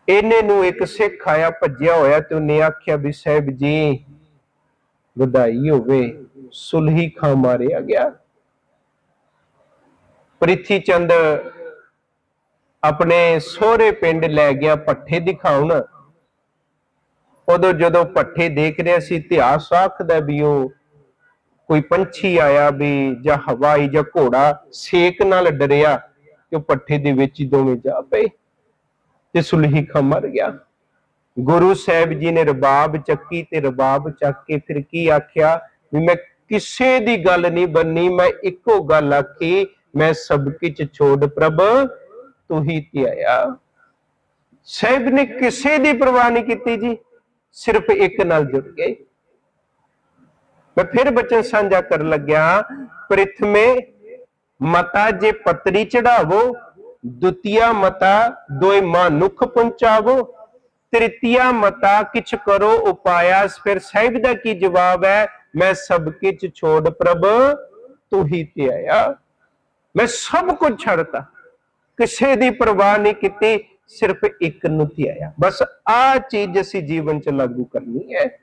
ਇਹਨੇ ਨੂੰ ਇੱਕ ਸਿੱਖ ਆਇਆ, ਭੱਜਿਆ ਹੋਇਆ ਤੇ ਉਹਨੇ ਆਖਿਆ ਵੀ ਸਾਹਿਬ ਜੀ, ਵਧਾਈ ਹੋਵੇ, ਸੁਲਹੀ ਖਾਂ ਮਾਰਿਆ ਗਿਆ। ਪ੍ਰਿਥੀ ਚੰਦ ਆਪਣੇ ਸਹੁਰੇ ਪਿੰਡ ਲੈ ਗਿਆ ਪੱਠੇ ਦਿਖਾਉਣ। ਉਦੋਂ ਜਦੋਂ ਪੱਠੇ ਦੇਖ ਰਿਹਾ ਸੀ, ਇਤਿਹਾਸ ਆਖਦਾ ਵੀ ਉਹ ਕੋਈ ਪੰਛੀ ਆਇਆ ਵੀ ਜਾਂ ਹਵਾਈ ਜਾਂ ਘੋੜਾ ਸੇਕ ਨਾਲ ਡਰਿਆ ਤੇ ਪੱਠੇ ਦੇ ਵਿੱਚ ਹੀ ਦੋਵੇਂ ਜਾ ਪਏ ਤੇ ਸੁਲਹੀ ਮਰ ਗਿਆ। ਗੁਰੂ ਸਾਹਿਬ ਜੀ ਨੇ ਰਬਾਬ ਚੱਕੀ ਤੇ ਰਬਾਬ ਚੱਕ ਕੇ ਫਿਰ ਕੀ ਆਖਿਆ ਵੀ ਮੈਂ ਕਿਸੇ ਦੀ ਗੱਲ ਨਹੀਂ ਬੰਨੀ, ਮੈਂ ਇੱਕੋ ਗੱਲ ਆਖੀ, ਮੈਂ ਸਭ ਕਿਛ ਛੋੜ ਪ੍ਰਭ। ਤੂੰ ਹੀ ਧਿਆਇਆ ਸਾਹਿਬ ਨੇ ਕਿਸੇ ਦੀ ਪਰਵਾਹ ਨਹੀਂ ਕੀਤੀ ਜੀ, ਸਿਰਫ ਇੱਕ ਨਾਲ ਜੁੜ ਗਏ ਮੈਂ ਫਿਰ ਬਚਨ ਸਾਂਝਾ ਕਰਨ ਲੱਗਿਆ, ਪ੍ਰਿਥਮੇ ਮਤਾ ਜੇ ਪਤਰੀ ਚੜਾਵੋ, ਦੁਤੀਆ ਮਤਾ ਦੋਇ ਮਾਨੁਖ ਪਹੁੰਚਾਵੋ, ਤ੍ਰਿਤੀਆ ਮਤਾ ਕਿਛ ਕਰੋ ਉਪਾਇਆਸ ਫਿਰ ਸਾਹਿਬ ਦਾ ਕੀ ਜਵਾਬ ਹੈ? ਮੈਂ ਸਭ ਕਿਛ ਛੋੜ ਪ੍ਰਭ, ਤੂੰ ਹੀ ਤੇ ਆਇਆ। ਮੈਂ ਸਭ ਕੁਝ ਛੱਡਤਾ। ਕਿਸੇ ਦੀ ਪਰਵਾਹ ਨਹੀਂ ਕੀਤੀ, ਸਿਰਫ ਇੱਕ ਨੂੰ ਧਿਆਇਆ ਬਸ ਆ ਚੀਜ਼ ਅਸੀਂ ਜੀਵਨ 'ਚ ਲਾਗੂ ਕਰਨੀ ਹੈ।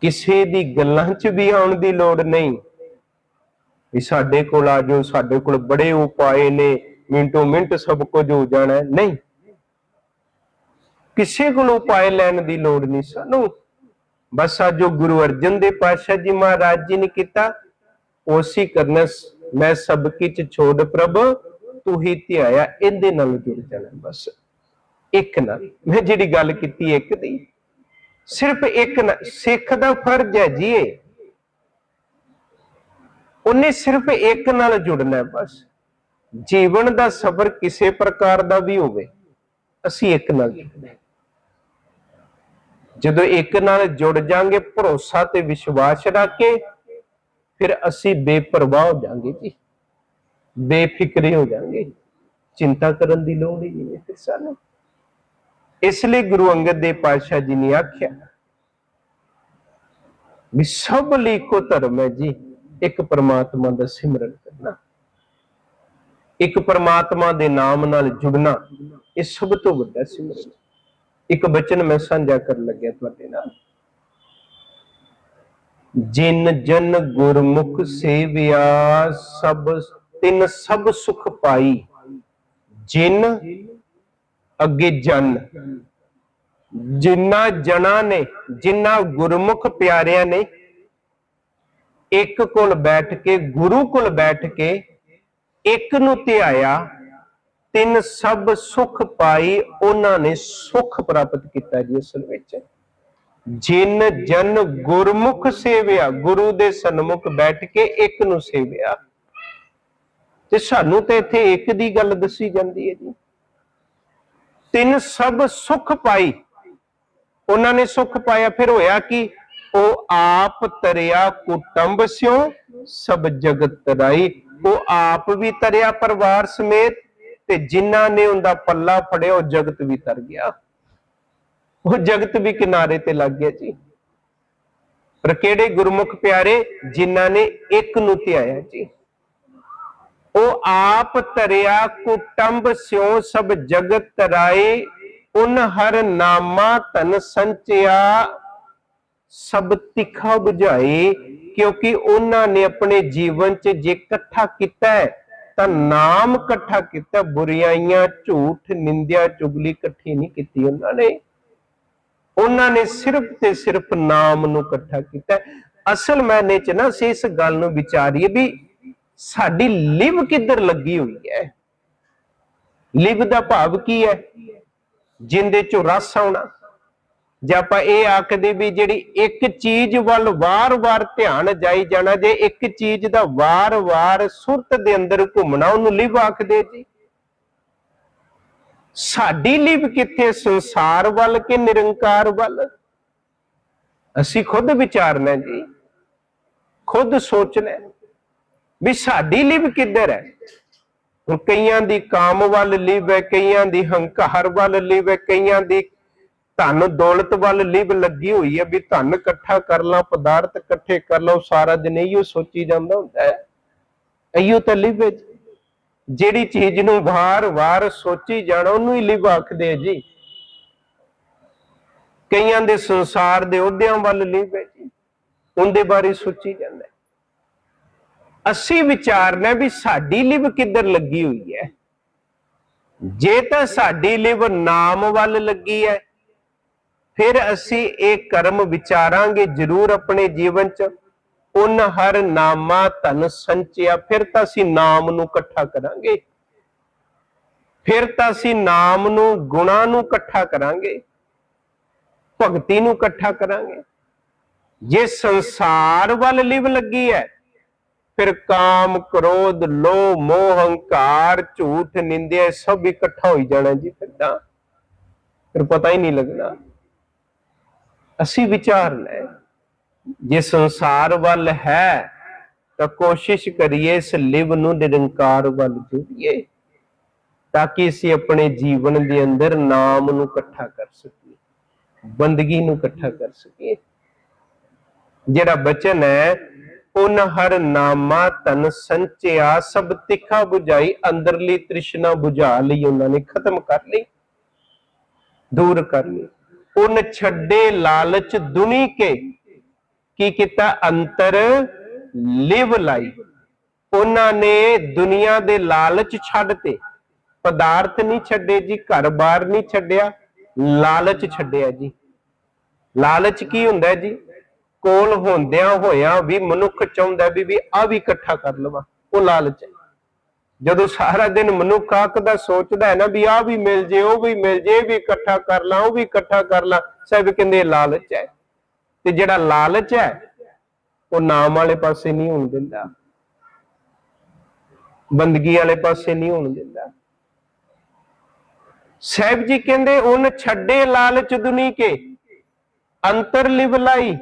ਕਿਸੇ ਦੀ ਗੱਲਾਂ 'ਚ ਵੀ ਆਉਣ ਦੀ ਲੋੜ ਨਹੀਂ। ਵੀ ਸਾਡੇ ਕੋਲ ਆ ਜਾਓ, ਸਾਡੇ ਕੋਲ ਬੜੇ ਉਪਾਏ ਨੇ, ਮਿੰਟੋ ਮਿੰਟ ਸਭ ਕੁਝ ਹੋ ਜਾਣਾ ਨਹੀਂ। ਕਿਸੇ ਕੋਲ ਉਪਾਏ ਲੈਣ ਦੀ ਲੋੜ ਨਹੀਂ ਸਾਨੂੰ। ਬਸ ਆ ਜੋ ਗੁਰੂ ਅਰਜਨ ਦੇ ਪਾਤਸ਼ਾਹ ਜੀ ਮਹਾਰਾਜ ਜੀ ਨੇ ਕੀਤਾ ਉਸੀ ਕਰਨਾ ਮੈਂ ਸਭ ਕਿਛ ਛੋੜ ਪ੍ਰਭ। ਤੂੰ ਹੀ ਧਿਆਇਆ ਇਹਦੇ ਨਾਲ ਜੁੜ ਜਾਣਾ ਬਸ। ਇੱਕ ਨਾਲ ਮੈਂ ਜਿਹੜੀ ਗੱਲ ਕੀਤੀ ਇੱਕ ਦੀ। ਸਿਰਫ ਇੱਕ ਨਾਲ ਸਿੱਖ ਦਾ ਫਰਜ਼ ਹੈ ਜੀ ਇਹ। ਉਹਨੇ ਸਿਰਫ ਇੱਕ ਨਾਲ ਜੁੜਨਾ ਬਸ। ਜੀਵਨ ਦਾ ਸਫ਼ਰ ਕਿਸੇ ਪ੍ਰਕਾਰ ਦਾ ਵੀ ਹੋਵੇ, ਅਸੀਂ ਇੱਕ ਨਾਲ ਜੁੜਨਾ ਜਦੋਂ ਇੱਕ ਨਾਲ ਜੁੜ ਜਾਾਂਗੇ, ਭਰੋਸਾ ਤੇ ਵਿਸ਼ਵਾਸ ਰੱਖ ਕੇ, ਫਿਰ ਅਸੀਂ ਬੇਪਰਵਾਹ ਹੋ ਜਾਾਂਗੇ ਜੀ। ਬੇਫਿਕਰੇ ਹੋ ਜਾਣਗੇ ਚਿੰਤਾ ਕਰਨ ਦੀ ਲੋੜ ਹੀ ਨਹੀਂ ਫਿਰ ਸਾਨੂੰ। ਇਸ ਲਈ ਗੁਰੂ ਅੰਗਦ ਦੇਵ ਪਾਤਸ਼ਾਹ ਜੀ ਨੇ ਆਖਿਆ ਵੀ ਸਭ ਲਈ ਇੱਕੋ ਧਰਮ ਹੈ ਜੀ, ਇੱਕ ਪਰਮਾਤਮਾ ਦਾ ਸਿਮਰਨ ਕਰਨਾ। ਇੱਕ ਪਰਮਾਤਮਾ ਦੇ ਨਾਮ ਨਾਲ ਜੁੜਨਾ, ਇਹ ਸਭ ਤੋਂ ਵੱਡਾ ਸਿਮਰਨ। ਇੱਕ ਬਚਨ ਮੈਂ ਸਾਂਝਾ ਕਰਨ ਲੱਗਿਆ ਤੁਹਾਡੇ ਨਾਲ। ਜਿਨ ਜਨ ਗੁਰਮੁਖ ਸੇਵਿਆ, ਸਭ ਤਿੰਨ ਸਭ ਸੁਖ ਪਾਈ, ਜਿਨ ਅੱਗੇ ਜਨ। ਜਿਨ੍ਹਾਂ ਜਣਾ ਨੇ ਜਿਨ੍ਹਾਂ ਗੁਰਮੁਖ ਪਿਆਰਿਆਂ ਨੇ, ਇੱਕ ਕੋਲ ਬੈਠ ਕੇ, ਗੁਰੂ ਕੋਲ ਬੈਠ ਕੇ, ਇੱਕ ਨੂੰ ਧਿਆਇਆ, ਤਿੰਨ ਸਭ ਸੁਖ ਪਾਈ, ਉਹਨਾਂ ਨੇ ਸੁਖ ਪ੍ਰਾਪਤ ਕੀਤਾ ਜੀ ਅਸਲ ਵਿੱਚ। ਜਿਨ ਜਨ ਗੁਰਮੁਖ ਸੇਵਿਆ, ਗੁਰੂ ਦੇ ਸਨਮੁਖ ਬੈਠ ਕੇ ਇੱਕ ਨੂੰ ਸੇਵਿਆ। ਤੇ ਸਾਨੂੰ ਤੇ ਇੱਥੇ ਇੱਕ ਦੀ ਗੱਲ ਦੱਸੀ ਜਾਂਦੀ ਹੈ ਜੀ। ਤਿੰਨ ਸਭ ਸੁਖ ਪਾਈ। ਉਹਨਾਂ ਨੇ ਸੁਖ ਪਾਇਆ, ਫਿਰ ਹੋਇਆ ਕਿ? ਉਹ ਆਪ ਤਰਿਆ ਕੁਟੰਬ ਸਿਓ ਸਭ ਜਗਤ ਤਰਾਈ ਉਹ ਆਪ ਵੀ ਤਰਿਆ ਪਰਿਵਾਰ ਸਮੇਤ, ਤੇ ਜਿਨ੍ਹਾਂ ਨੇ ਉਹਦਾ ਪੱਲਾ ਫੜਿਆ, ਉਹ ਜਗਤ ਵੀ ਤਰ ਗਿਆ। ਉਹ ਜਗਤ ਵੀ ਕਿਨਾਰੇ ਤੇ ਲੱਗ ਗਿਆ ਜੀ। ਪਰ ਕਿਹੜੇ ਗੁਰਮੁਖ ਪਿਆਰੇ, ਜਿਨ੍ਹਾਂ ਨੇ ਇੱਕ ਨੂੰ ਧਿਆਇਆ ਜੀ? ਉਹ ਆਪ ਤਰਿਆ ਕੁਟੰਬ ਸਿਓ ਸਭ ਜਗਤ ਤਰਾਏ ਉਨ ਹਰ ਨਾਮਾ ਤਨ ਸੰਚਿਆ, ਸਭ ਤਿੱਖਾ 부ਝਾਏ ਕਿਉਂਕਿ ਉਹਨਾਂ ਨੇ ਆਪਣੇ ਜੀਵਨ 'ਚ ਜੇ ਇਕੱਠਾ ਕੀਤਾ ਤਾਂ ਨਾਮ ਇਕੱਠਾ ਕੀਤਾ, ਬੁਰਾਈਆਂ, ਝੂਠ, ਨਿੰਦਿਆ, ਚੁਗਲੀ ਇਕੱਠੀ ਨਹੀਂ ਕੀਤੀ ਉਹਨਾਂ ਨੇ। ਉਹਨਾਂ ਨੇ ਸਿਰਫ ਤੇ ਸਿਰਫ ਨਾਮ ਨੂੰ ਇਕੱਠਾ ਕੀਤਾ ਅਸਲ ਮੈਨੇ 'ਚ ਨਾ ਅਸੀਂ ਇਸ ਗੱਲ ਨੂੰ ਵਿਚਾਰੀਏ ਵੀ ਸਾਡੀ ਲਿਵ ਕਿੱਧਰ ਲੱਗੀ ਹੋਈ ਹੈ? ਲਿਵ ਦਾ ਭਾਵ ਕੀ ਹੈ? ਜਿੰਦੇ ਚੋਂ ਰਸ ਆਉਣਾ। ਜੇ ਆਪਾਂ ਇਹ ਆਖਦੇ ਵੀ ਜਿਹੜੀ ਇੱਕ ਚੀਜ਼ ਵੱਲ ਵਾਰ-ਵਾਰ ਧਿਆਨ ਜਾਈ ਜਾਣਾ, ਜੇ ਇੱਕ ਚੀਜ਼ ਦਾ ਵਾਰ-ਵਾਰ ਸੁਰਤ ਦੇ ਅੰਦਰ ਘੁੰਮਣਾ, ਉਹਨੂੰ ਲਿਵ ਆਖਦੇ ਜੀ। ਸਾਡੀ ਲਿਵ ਕਿੱਥੇ? ਸੰਸਾਰ ਵੱਲ ਕਿ ਨਿਰੰਕਾਰ ਵੱਲ? ਅਸੀਂ ਖੁਦ ਵਿਚਾਰਨਾ ਜੀ। ਖੁਦ ਸੋਚਣਾ ਵੀ ਸਾਡੀ ਲਿਵ ਕਿੱਧਰ ਹੈ? ਹੁਣ ਕਈਆਂ ਦੀ ਕਾਮ ਵੱਲ ਲਿਵ ਹੈ, ਕਈਆਂ ਦੀ ਹੰਕਾਰ ਵੱਲ ਲਿਵ ਹੈ, ਕਈਆਂ ਦੀ ਧਨ ਦੌਲਤ ਵੱਲ ਲਿਵ ਲੱਗੀ ਹੋਈ ਹੈ ਵੀ ਧਨ ਇਕੱਠਾ ਕਰ ਲਾਂ, ਪਦਾਰਥ ਇਕੱਠੇ ਕਰ ਲਓ ਸਾਰਾ ਦਿਨ ਇਹੋ ਸੋਚੀ ਜਾਂਦਾ ਹੁੰਦਾ ਹੈ। ਇਹੋ ਤਾਂ ਲਿਵ ਹੈ ਜੀ। ਜਿਹੜੀ ਚੀਜ਼ ਨੂੰ ਵਾਰ-ਵਾਰ ਸੋਚੀ ਜਾਣਾ, ਉਹਨੂੰ ਹੀ ਲਿਵ ਆਖਦੇ ਆ ਜੀ। ਕਈਆਂ ਦੇ ਸੰਸਾਰ ਦੇ ਅਹੁਦਿਆਂ ਵੱਲ ਲਿਵ ਹੈ ਜੀ। ਉਹਦੇ ਬਾਰੇ ਸੋਚੀ ਜਾਂਦਾ ਅਸੀਂ ਵਿਚਾਰਨਾ ਵੀ ਸਾਡੀ ਲਿਵ ਕਿੱਧਰ ਲੱਗੀ ਹੋਈ ਹੈ? ਜੇ ਤਾਂ ਸਾਡੀ ਲਿਵ ਨਾਮ ਵੱਲ ਲੱਗੀ ਹੈ, ਫਿਰ ਅਸੀਂ ਇਹ ਕਰਮ ਵਿਚਾਰਾਂਗੇ ਜ਼ਰੂਰ ਆਪਣੇ ਜੀਵਨ 'ਚ। ਉਨ ਹਰ ਨਾਮਾ ਧਨ ਸੰਚਿਆ, ਫਿਰ ਤਾਂ ਅਸੀਂ ਨਾਮ ਨੂੰ ਇਕੱਠਾ ਕਰਾਂਗੇ। ਫਿਰ ਤਾਂ ਅਸੀਂ ਨਾਮ ਨੂੰ, ਗੁਣਾ ਨੂੰ ਇਕੱਠਾ ਕਰਾਂਗੇ। ਭਗਤੀ ਨੂੰ ਇਕੱਠਾ ਕਰਾਂਗੇ। ਜੇ ਸੰਸਾਰ ਵੱਲ ਲਿਵ ਲੱਗੀ ਹੈ ਫਿਰ ਕਾਮ ਕ੍ਰੋਧ, ਲੋਭ, ਮੋਹ, ਹੰਕਾਰ, ਝੂਠ ਨਿੰਦਿਆ ਸਭ ਇਕੱਠਾ ਹੋਈ ਜਾਣਾ ਜੀ ਫਿਰ ਤਾਂ। ਫਿਰ ਪਤਾ ਹੀ ਨਹੀਂ ਲੱਗਣਾ। ਅਸੀਂ ਵਿਚਾਰਨਾ ਹੈ ਜੇ ਸੰਸਾਰ ਵੱਲ ਹੈ, ਤਾਂ ਕੋਸ਼ਿਸ਼ ਕਰੀਏ ਇਸ ਲਿਵ ਨੂੰ ਨਿਰੰਕਾਰ ਵੱਲ ਜੋੜੀਏ, ਤਾਂ ਕਿ ਅਸੀਂ ਆਪਣੇ ਜੀਵਨ ਦੇ ਅੰਦਰ ਨਾਮ ਨੂੰ ਇਕੱਠਾ ਕਰ ਸਕੀਏ, ਬੰਦਗੀ ਨੂੰ ਇਕੱਠਾ ਕਰ ਸਕੀਏ। ਜਿਹੜਾ ਬਚਨ ਹੈ ਉਨ ਹਰ ਨਾਮਾ ਤਨ ਸੰਚਿਆ, ਸਭ ਤਿੱਖਾ 부ਝਾਈ ਅੰਦਰਲੀ ਤ੍ਰਿਸ਼ਨਾ 부ਝਾ ਲਈ ਉਹਨਾਂ ਨੇ, ਖਤਮ ਕਰ ਲਈ, ਦੂਰ ਕਰ ਲਈ। ਉਨ ਛੱਡੇ ਲਾਲਚ ਦੁਨੀ ਕੇ, ਕੀ ਕੀਤਾ? ਅੰਤਰ ਲਿਵ ਲਾਈ। ਉਹਨਾਂ ਨੇ ਦੁਨੀਆ ਦੇ ਲਾਲਚ ਛੱਡਤੇ ਪਦਾਰਥ ਨਹੀਂ ਛੱਡੇ ਜੀ, ਘਰ-ਬਾਰ ਨਹੀਂ ਛੱਡਿਆ, ਲਾਲਚ ਛੱਡਿਆ ਜੀ। ਲਾਲਚ ਕੀ ਹੁੰਦਾ ਜੀ? ਕੋਲ ਹੁੰਦਿਆਂ ਹੋਇਆਂ ਵੀ ਮਨੁੱਖ ਚਾਹੁੰਦਾ ਵੀ ਵੀ ਆ ਵੀ ਇਕੱਠਾ ਕਰ ਲਵਾਂ, ਉਹ ਲਾਲਚ ਹੈ। ਜਦੋਂ ਸਾਰਾ ਦਿਨ ਮਨੁੱਖ ਆਖਦਾ, ਸੋਚਦਾ ਹੈ ਨਾ ਵੀ ਆ ਵੀ ਮਿਲ ਜੇ, ਉਹ ਵੀ ਮਿਲ ਜੇ ਵੀ ਇਕੱਠਾ ਕਰ ਲਾਂ, ਉਹ ਵੀ ਇਕੱਠਾ ਕਰ ਲਾਂ ਸਾਹਿਬ ਕਹਿੰਦੇ ਲਾਲਚ ਹੈ। ਤੇ ਜਿਹੜਾ ਲਾਲਚ ਹੈ, ਉਹ ਨਾਮ ਵਾਲੇ ਪਾਸੇ ਨਹੀਂ ਹੋਣ ਦਿੰਦਾ। ਬੰਦਗੀ ਵਾਲੇ ਪਾਸੇ ਨਹੀਂ ਹੋਣ ਦਿੰਦਾ। ਸਾਹਿਬ ਜੀ ਕਹਿੰਦੇ ਉਹਨ ਛੱਡੇ ਲਾਲਚ ਦੁਨੀ ਕੇ ਅੰਤਰ ਲਿਵ ਲਾਈ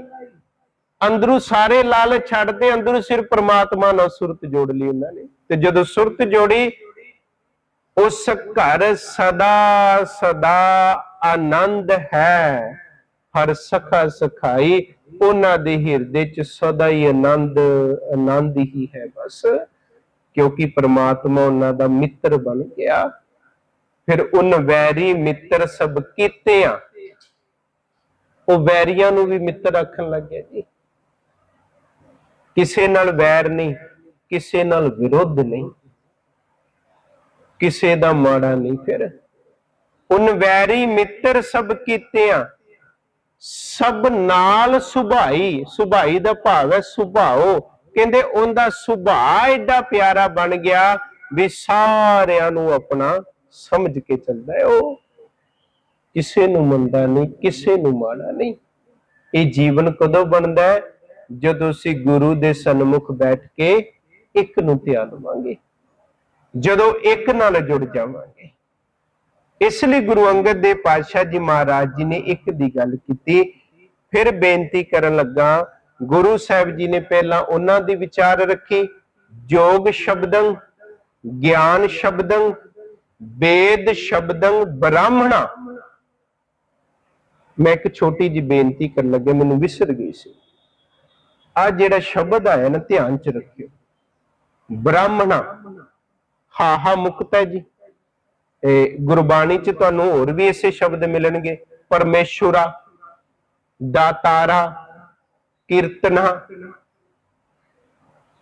ਅੰਦਰੋਂ ਸਾਰੇ ਲਾਲ ਛੱਡਦੇ, ਅੰਦਰੋਂ ਸਿਰ ਪ੍ਰਮਾਤਮਾ ਨਾਲ ਸੁਰਤ ਜੋੜ ਲਈ ਉਹਨਾਂ ਨੇ। ਤੇ ਜਦੋਂ ਸੁਰਤ ਜੋੜੀ, ਉਸ ਘਰ ਸਦਾ ਸਦਾ ਆਨੰਦ ਹੈ। ਹਰ ਸਖਾ ਸਖਾਈ ਉਹਨਾਂ ਦੇ ਹਿਰਦੇ ਚ ਸਦਾ ਹੀ ਆਨੰਦ ਆਨੰਦ ਹੀ ਹੈ ਬਸ। ਕਿਉਂਕਿ ਪ੍ਰਮਾਤਮਾ ਉਹਨਾਂ ਦਾ ਮਿੱਤਰ ਬਣ ਗਿਆ। ਫਿਰ ਉਨ ਵੈਰੀ ਮਿੱਤਰ ਸਭ ਕੀਤੇ ਆ। ਉਹ ਵੈਰੀਆਂ ਨੂੰ ਵੀ ਮਿੱਤਰ ਰੱਖਣ ਲੱਗਿਆ ਜੀ। ਕਿਸੇ ਨਾਲ ਵੈਰ ਨਹੀਂ, ਕਿਸੇ ਨਾਲ ਵਿਰੋਧ ਨਹੀਂ, ਕਿਸੇ ਦਾ ਮਾੜਾ ਨਹੀਂ ਫਿਰ। ਉਨ ਵੈਰੀ ਮਿੱਤਰ ਸਭ ਕੀਤਿਆਂ, ਸਭ ਨਾਲ ਸੁਭਾਈ ਸੁਭਾਈ ਦਾ ਭਾਵ ਹੈ ਸੁਭਾਓ। ਕਹਿੰਦੇ ਉਹਦਾ ਸੁਭਾਅ ਐਡਾ ਪਿਆਰਾ ਬਣ ਗਿਆ ਵੀ ਸਾਰਿਆਂ ਨੂੰ ਆਪਣਾ ਸਮਝ ਕੇ ਚੱਲਦਾ ਹੈ ਉਹ। ਕਿਸੇ ਨੂੰ ਮੰਦਾ ਨਹੀਂ, ਕਿਸੇ ਨੂੰ ਮਾੜਾ ਨਹੀਂ। ਇਹ ਜੀਵਨ ਕਦੋਂ ਬਣਦਾ ਹੈ? ਜਦੋਂ ਅਸੀਂ ਗੁਰੂ ਦੇ ਸਨਮੁਖ ਬੈਠ ਕੇ ਇੱਕ ਨੂੰ ਧਿਆਨ ਲਵਾਂਗੇ ਜਦੋਂ ਇੱਕ ਨਾਲ ਜੁੜ ਜਾਵਾਂਗੇ। ਇਸ ਲਈ ਗੁਰੂ ਅੰਗਦ ਦੇਵ ਪਾਤਸ਼ਾਹ ਜੀ ਮਹਾਰਾਜ ਜੀ ਨੇ ਇੱਕ ਦੀ ਗੱਲ ਕੀਤੀ। ਫਿਰ ਬੇਨਤੀ ਕਰਨ ਲੱਗਾ, ਗੁਰੂ ਸਾਹਿਬ ਜੀ ਨੇ ਪਹਿਲਾਂ ਉਹਨਾਂ ਦੀ ਵਿਚਾਰ ਰੱਖੀ। ਜੋਗ ਸ਼ਬਦੰ, ਗਿਆਨ ਸ਼ਬਦੰ, ਵੇਦ ਸ਼ਬਦੰ, ਬ੍ਰਾਹਮਣਾ। ਮੈਂ ਇੱਕ ਛੋਟੀ ਜੀ ਬੇਨਤੀ ਕਰਨ ਲੱਗਾ, ਮੈਨੂੰ ਵਿਸਰ ਗਈ ਸੀ। ਆ ਜਿਹੜਾ ਸ਼ਬਦ ਆਇਆ ਨਾ, ਧਿਆਨ ਚ ਰੱਖਿਓ। ਬ੍ਰਾਹਮਣਾ। ਹਾ ਹਾ ਮੁਕਤ ਹੈ ਜੀ। ਇਹ ਗੁਰਬਾਣੀ ਚ ਤੁਹਾਨੂੰ ਹੋਰ ਵੀ ਇਸੇ ਸ਼ਬਦ ਮਿਲਣਗੇ। ਪਰਮੇਸ਼ੁਰਾ, ਦਾਤਾਰਾ, ਕੀਰਤਨਾ।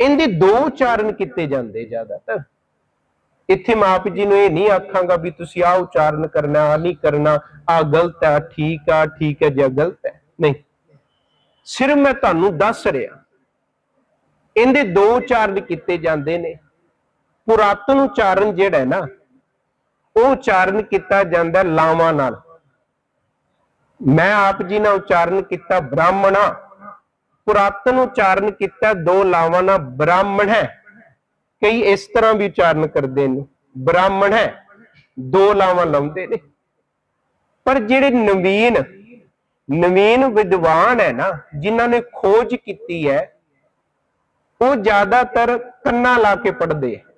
ਇਹਦੇ ਦੋ ਉਚਾਰਨ ਕੀਤੇ ਜਾਂਦੇ ਜ਼ਿਆਦਾਤਰ। ਇੱਥੇ ਮੈਂ ਆਪ ਜੀ ਨੂੰ ਇਹ ਨਹੀਂ ਆਖਾਂਗਾ ਵੀ ਤੁਸੀਂ ਆਹ ਉਚਾਰਨ ਕਰਨਾ ਆ ਨਹੀਂ ਕਰਨਾ। ਆ ਗਲਤ ਹੈ ਠੀਕ ਆ ਠੀਕ ਹੈ, ਜਾਂ ਗਲਤ ਹੈ। ਨਹੀਂ। ਸਿਰਫ ਮੈਂ ਤੁਹਾਨੂੰ ਦੱਸ ਰਿਹਾ। ਇਹਦੇ ਦੋ ਉਚਾਰਨ ਕੀਤੇ ਜਾਂਦੇ ਨੇ। ਪੁਰਾਤਨ ਉਚਾਰਨ ਜਿਹੜਾ ਹੈ ਨਾ, ਉਹ ਉਚਾਰਨ ਕੀਤਾ ਜਾਂਦਾ ਲਾਵਾਂ ਨਾਲ। ਮੈਂ ਆਪ ਜੀ ਨਾਲ ਉਚਾਰਨ ਕੀਤਾ ਬ੍ਰਾਹਮਣਾ ਪੁਰਾਤਨ ਉਚਾਰਨ ਕੀਤਾ ਦੋ ਲਾਵਾਂ ਨਾਲ। ਬ੍ਰਾਹਮਣ ਹੈ। ਕਈ ਇਸ ਤਰ੍ਹਾਂ ਵੀ ਉਚਾਰਨ ਕਰਦੇ ਨੇ। ਬ੍ਰਾਹਮਣ ਹੈ। ਦੋ ਲਾਵਾਂ ਲਾਉਂਦੇ ਨੇ। ਪਰ ਜਿਹੜੇ ਨਵੀਨ ਨਵੀਨ ਵਿਦਵਾਨ ਹੈ ਨਾ, ਜਿਨ੍ਹਾਂ ਨੇ ਖੋਜ ਕੀਤੀ ਹੈ, ਉਹ ਜ਼ਿਆਦਾਤਰ ਕੰਨਾਂ ਲਾ ਕੇ ਪੜ੍ਹਦੇ ਆ।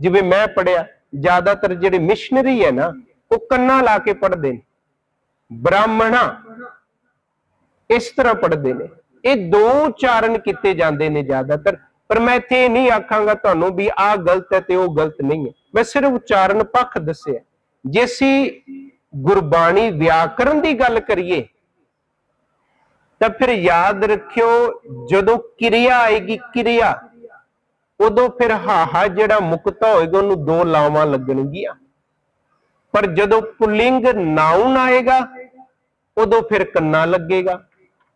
ਜਿਵੇਂ ਮੈਂ ਪੜਿਆ ਜ਼ਿਆਦਾਤਰ ਜਿਹੜੇ ਮਿਸ਼ਨਰੀ ਹੈ ਨਾ, ਉਹ ਕੰਨਾਂ ਲਾ ਕੇ ਪੜ੍ਹਦੇ ਨੇ। ਬ੍ਰਾਹਮਣਾ ਇਸ ਤਰ੍ਹਾਂ ਪੜ੍ਹਦੇ ਨੇ। ਇਹ ਦੋ ਉਚਾਰਨ ਕੀਤੇ ਜਾਂਦੇ ਨੇ ਜ਼ਿਆਦਾਤਰ। ਪਰ ਮੈਂ ਇੱਥੇ ਇਹ ਨਹੀਂ ਆਖਾਂਗਾ ਤੁਹਾਨੂੰ ਵੀ ਆਹ ਗਲਤ ਹੈ ਤੇ ਉਹ ਗਲਤ ਨਹੀਂ ਹੈ। ਮੈਂ ਸਿਰਫ ਉਚਾਰਨ ਪੱਖ ਦੱਸਿਆ। ਜੇ ਅਸੀਂ ਗੁਰਬਾਣੀ ਵਿਆਕਰਨ ਦੀ ਗੱਲ ਕਰੀਏ ਤਾਂ ਫਿਰ ਯਾਦ ਰੱਖਿਓ, ਜਦੋਂ ਕਿਰਿਆ ਆਏਗੀ, ਕਿਰਿਆ। ਉਦੋਂ ਫਿਰ ਹਾਹਾ ਜਿਹੜਾ ਮੁਕਤਾ ਹੋਏਗਾ, ਉਹਨੂੰ ਦੋ ਲਾਵਾਂ ਲੱਗਣਗੀਆਂ। ਪਰ ਜਦੋਂ ਪੁਲਿੰਗ ਨਾਉਨ ਆਏਗਾ, ਉਦੋਂ ਫਿਰ ਕੰਨਾ ਲੱਗੇਗਾ।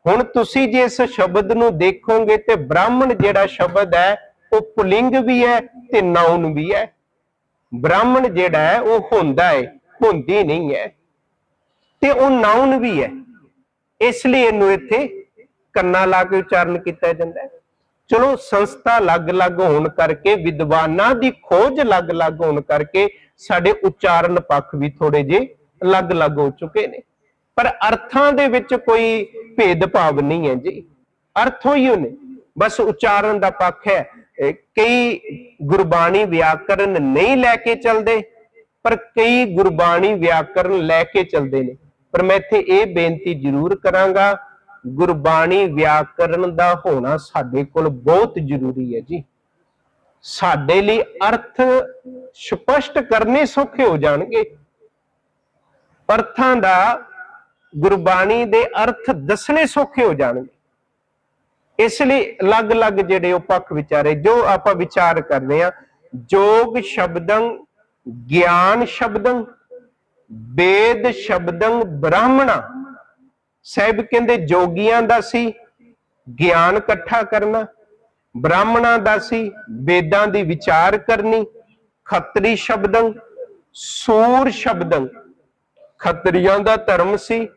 ਹੁਣ ਤੁਸੀਂ ਜੇ ਇਸ ਸ਼ਬਦ ਨੂੰ ਦੇਖੋਗੇ, ਤੇ ਬ੍ਰਾਹਮਣ ਜਿਹੜਾ ਸ਼ਬਦ ਹੈ, ਉਹ ਪੁਲਿੰਗ ਵੀ ਹੈ ਤੇ ਨਾਉਨ ਵੀ ਹੈ। ਬ੍ਰਾਹਮਣ ਜਿਹੜਾ ਹੈ, ਉਹ ਹੁੰਦਾ ਹੈ ਹੁੰਦੀ ਨਹੀਂ ਹੈ। ਤੇ ਉਹ ਨਾਉਨ ਵੀ ਹੈ। ਇਸ ਲਈ ਇਹਨੂੰ ਇੱਥੇ ਕੰਨਾ ਲਾ ਕੇ ਉਚਾਰਨ ਕੀਤਾ ਜਾਂਦਾ ਹੈ। ਚਲੋ, ਸੰਸਥਾ ਅਲੱਗ-ਅਲੱਗ ਹੋਣ ਕਰਕੇ, ਵਿਦਵਾਨਾਂ ਦੀ ਖੋਜ ਅਲੱਗ-ਅਲੱਗ ਹੋਣ ਕਰਕੇ ਸਾਡੇ ਉਚਾਰਨ ਪੱਖ ਵੀ ਥੋੜੇ ਜੇ ਅਲੱਗ-ਅਲੱਗ ਹੋ ਚੁੱਕੇ ਨੇ। ਪਰ ਅਰਥਾਂ ਦੇ ਵਿੱਚ ਕੋਈ ਭੇਦਭਾਵ ਨਹੀਂ ਹੈ ਜੀ। ਅਰਥੋਂ ਹੀ ਨੇ ਬਸ ਉਚਾਰਨ ਦਾ ਪੱਖ ਹੈ। ਕਈ ਗੁਰਬਾਣੀ ਵਿਆਕਰਨ ਨਹੀਂ ਲੈ ਕੇ ਚੱਲਦੇ, ਪਰ ਕਈ ਗੁਰਬਾਣੀ ਵਿਆਕਰਨ ਲੈ ਕੇ ਚੱਲਦੇ ਨੇ। ਪਰ ਮੈਂ ਇੱਥੇ ਇਹ ਬੇਨਤੀ ਜ਼ਰੂਰ ਕਰਾਂਗਾ, ਗੁਰਬਾਣੀ ਵਿਆਕਰਨ ਦਾ ਹੋਣਾ ਸਾਡੇ ਕੋਲ ਬਹੁਤ ਜ਼ਰੂਰੀ ਹੈ ਜੀ। ਸਾਡੇ ਲਈ ਅਰਥ ਸਪਸ਼ਟ ਕਰਨੇ ਸੌਖੇ ਹੋ ਜਾਣਗੇ। ਅਰਥਾਂ ਦਾ, ਗੁਰਬਾਣੀ ਦੇ ਅਰਥ ਦੱਸਣੇ ਸੌਖੇ ਹੋ ਜਾਣਗੇ। ਇਸ ਲਈ ਅਲੱਗ-ਅਲੱਗ ਜਿਹੜੇ ਉਹ ਪੱਖ ਵਿਚਾਰੇ, ਜੋ ਆਪਾਂ ਵਿਚਾਰ ਕਰਦੇ ਆ ਜੋਗ ਸ਼ਬਦੰ, ਗਿਆਨ ਸ਼ਬਦੰ ਵੇਦ ਸ਼ਬਦੰ ਬ੍ਰਾਹਮਣਾ। ਸਾਹਿਬ ਕਹਿੰਦੇ ਜੋਗੀਆਂ ਦਾ ਸੀ, ਗਿਆਨ ਇਕੱਠਾ ਕਰਨਾ। ਬ੍ਰਾਹਮਣਾਂ ਦਾ ਸੀ, ਵੇਦਾਂ ਦੀ ਵਿਚਾਰ ਕਰਨੀ। ਖੱਤਰੀ ਸ਼ਬਦੰ, ਸੂਰ ਸ਼ਬਦੰ। ਖੱਤਰੀਆਂ ਦਾ ਧਰਮ ਸੀ,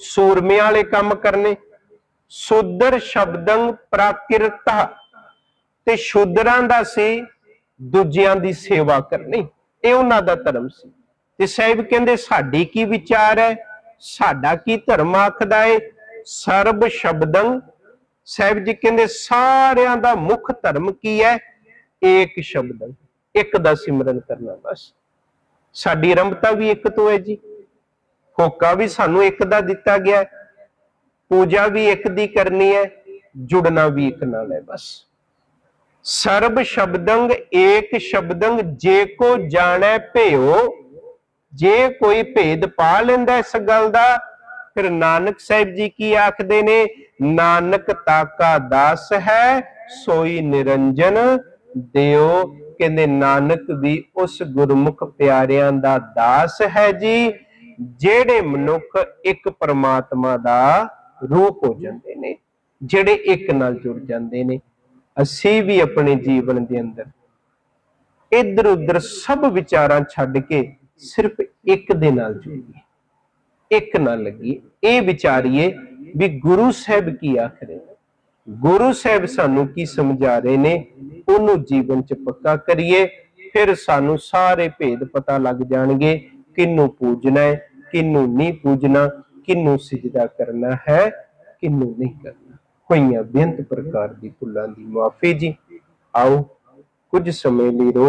ਸੂਰਮਿਆਂ ਵਾਲੇ ਕੰਮ ਕਰਨੇ। ਸ਼ੂਦਰ ਸ਼ਬਦੰ ਪ੍ਰਾਕਿਰਤਾ। ਤੇ ਸ਼ੂਦਰਾਂ ਦਾ ਸੀ, ਦੂਜਿਆਂ ਦੀ ਸੇਵਾ ਕਰਨੀ। ਇਹ ਉਹਨਾਂ ਦਾ ਧਰਮ ਸੀ। ਤੇ ਸਾਹਿਬ ਕਹਿੰਦੇ, ਸਾਡੀ ਕੀ ਵਿਚਾਰ ਹੈ? ਸਾਡਾ ਕੀ ਧਰਮ ਆਖਦਾ ਹੈ ਸਰਬ ਸ਼ਬਦੰ? ਸਾਹਿਬ ਜੀ ਕਹਿੰਦੇ, ਸਾਰਿਆਂ ਦਾ ਮੁੱਖ ਧਰਮ ਕੀ ਹੈ? ਏਕ ਸ਼ਬਦੰ, ਇੱਕ ਦਾ ਸਿਮਰਨ ਕਰਨਾ ਬਸ। ਸਾਡੀ ਰੰਭਤਾ ਵੀ ਇੱਕ ਤੋਂ ਹੈ ਜੀ। ਹੋਕਾ ਵੀ ਸਾਨੂੰ ਇੱਕ ਦਾ ਦਿੱਤਾ ਗਿਆ ਪੂਜਾ ਵੀ ਇੱਕ ਦੀ ਕਰਨੀ ਹੈ। ਜੁੜਨਾ ਵੀ ਇੱਕ ਨਾਲ ਹੈ ਬਸ। ਸਰਬ ਸ਼ਬਦੰਗ ਏਕ ਸ਼ਬਦੰਗ ਜੇ ਕੋ ਜਾਣੈ ਭਿਓ ਜੇ ਕੋਈ ਭੇਦ ਪਾ ਲੈਂਦਾ ਇਸ ਗੱਲ ਦਾ, ਫਿਰ ਨਾਨਕ ਸਾਹਿਬ ਜੀ ਕੀ ਆਖਦੇ ਨੇ? ਨਾਨਕ ਤਾਕਾ ਦਾਸ ਹੈ, ਸੋਈ ਨਿਰੰਜਨ। ਦਿਓ, ਕਹਿੰਦੇ ਨਾਨਕ ਵੀ ਉਸ ਗੁਰਮੁਖ ਪਿਆਰਿਆਂ ਦਾ ਦਾਸ ਹੈ ਜੀ, ਜਿਹੜੇ ਮਨੁੱਖ ਇੱਕ ਪਰਮਾਤਮਾ ਦਾ ਰੂਪ ਹੋ ਜਾਂਦੇ ਨੇ, ਜਿਹੜੇ ਇੱਕ ਨਾਲ ਜੁੜ ਜਾਂਦੇ ਨੇ। ਅਸੀਂ ਵੀ ਆਪਣੇ ਜੀਵਨ ਦੇ ਅੰਦਰ ਇਧਰ ਉਧਰ ਸਭ ਵਿਚਾਰਾਂ ਛੱਡ ਕੇ ਸਿਰਫ ਇੱਕ ਦੇ ਨਾਲ ਜੁੜੀਏ ਇੱਕ ਨਾਲ ਲੱਗੀ ਇਹ ਵਿਚਾਰੀਏ ਵੀ ਗੁਰੂ ਸਾਹਿਬ ਕੀ ਆਖ ਰਹੇ ਗੁਰੂ ਸਾਹਿਬ ਸਾਨੂੰ ਕੀ ਸਮਝਾ ਰਹੇ ਨੇ? ਉਹਨੂੰ ਜੀਵਨ ਚ ਪੱਕਾ ਕਰੀਏ, ਫਿਰ ਸਾਨੂੰ ਸਾਰੇ ਭੇਦ ਪਤਾ ਲੱਗ ਜਾਣਗੇ ਕਿਹਨੂੰ ਪੂਜਣਾ ਹੈ, ਕਿਹਨੂੰ ਨਹੀਂ ਪੂਜਣਾ, ਕਿਹਨੂੰ ਸਜਦਾ ਕਰਨਾ ਹੈ, ਕਿਹਨੂੰ ਨਹੀਂ ਕਰਨਾ। ਹੋਈਆਂ ਬੇਅੰਤ ਪ੍ਰਕਾਰ ਦੀ ਭੁੱਲਾਂ ਦੀ ਮਾਫੀ ਜੀ। ਆਓ, ਕੁਝ ਸਮੇਂ ਲਈ